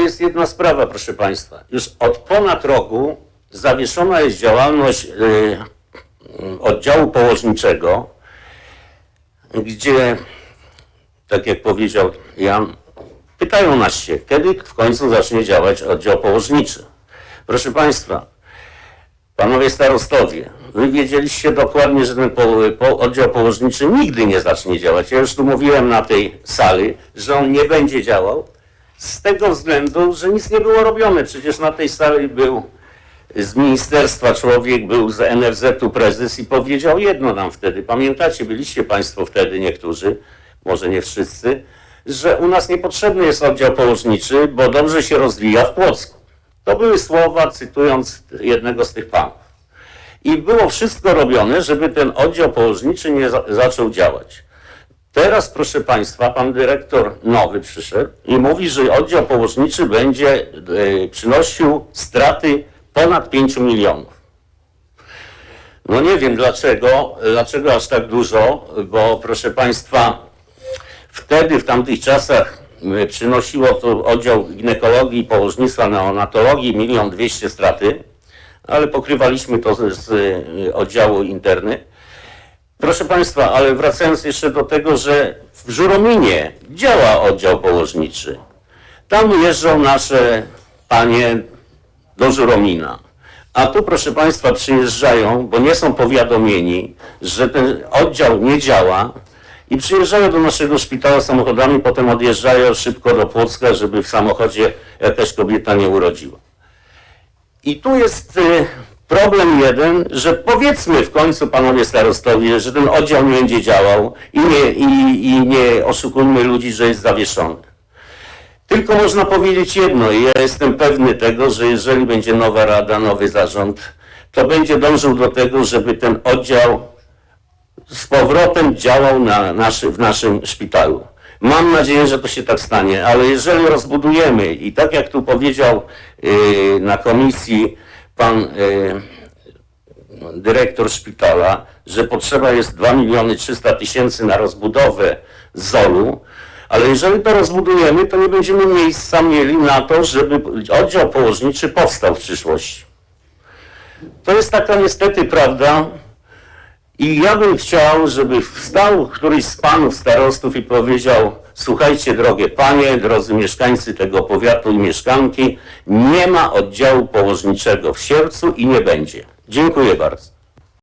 jest jedna sprawa, proszę Państwa. Już od ponad roku zawieszona jest działalność y, oddziału położniczego, gdzie, tak jak powiedział Jan, pytają nas się, kiedy w końcu zacznie działać oddział położniczy. Proszę Państwa, Panowie starostowie, wy wiedzieliście dokładnie, że ten oddział położniczy nigdy nie zacznie działać. Ja już tu mówiłem na tej sali, że on nie będzie działał z tego względu, że nic nie było robione. Przecież na tej sali był z ministerstwa człowiek, był z NFZ-u prezes i powiedział jedno nam wtedy. Pamiętacie, byliście Państwo wtedy niektórzy, może nie wszyscy, że u nas niepotrzebny jest oddział położniczy, bo dobrze się rozwija w Płocku. To były słowa, cytując jednego z tych panów. I było wszystko robione, żeby ten oddział położniczy nie za zaczął działać. Teraz, proszę Państwa, pan dyrektor nowy przyszedł i mówi, że oddział położniczy będzie e, przynosił straty ponad 5 milionów. No nie wiem dlaczego, dlaczego aż tak dużo, bo proszę Państwa, wtedy w tamtych czasach przynosiło to oddział ginekologii położnictwa neonatologii milion dwieście straty, ale pokrywaliśmy to z, z y, oddziału interny. Proszę Państwa, ale wracając jeszcze do tego, że w Żurominie działa oddział położniczy. Tam jeżdżą nasze panie do Żuromina. A tu, proszę Państwa, przyjeżdżają, bo nie są powiadomieni, że ten oddział nie działa i przyjeżdżają do naszego szpitala samochodami, potem odjeżdżają szybko do Płocka, żeby w samochodzie jakaś kobieta nie urodziła. I tu jest y, problem jeden, że powiedzmy w końcu panowie starostowie, że ten oddział nie będzie działał i nie, i, i nie oszukujmy ludzi, że jest zawieszony. Tylko można powiedzieć jedno ja jestem pewny tego, że jeżeli będzie nowa rada, nowy zarząd, to będzie dążył do tego, żeby ten oddział z powrotem działał na naszy, w naszym szpitalu. Mam nadzieję, że to się tak stanie, ale jeżeli rozbudujemy i tak jak tu powiedział yy, na komisji pan yy, dyrektor szpitala, że potrzeba jest 2 miliony 300 tysięcy na rozbudowę ZOL-u, ale jeżeli to rozbudujemy, to nie będziemy miejsca mieli na to, żeby oddział położniczy powstał w przyszłości. To jest taka niestety prawda. I ja bym chciał, żeby wstał któryś z panów starostów i powiedział: Słuchajcie, drogie panie, drodzy mieszkańcy tego powiatu i mieszkanki, nie ma oddziału położniczego w Siercu i nie będzie. Dziękuję bardzo.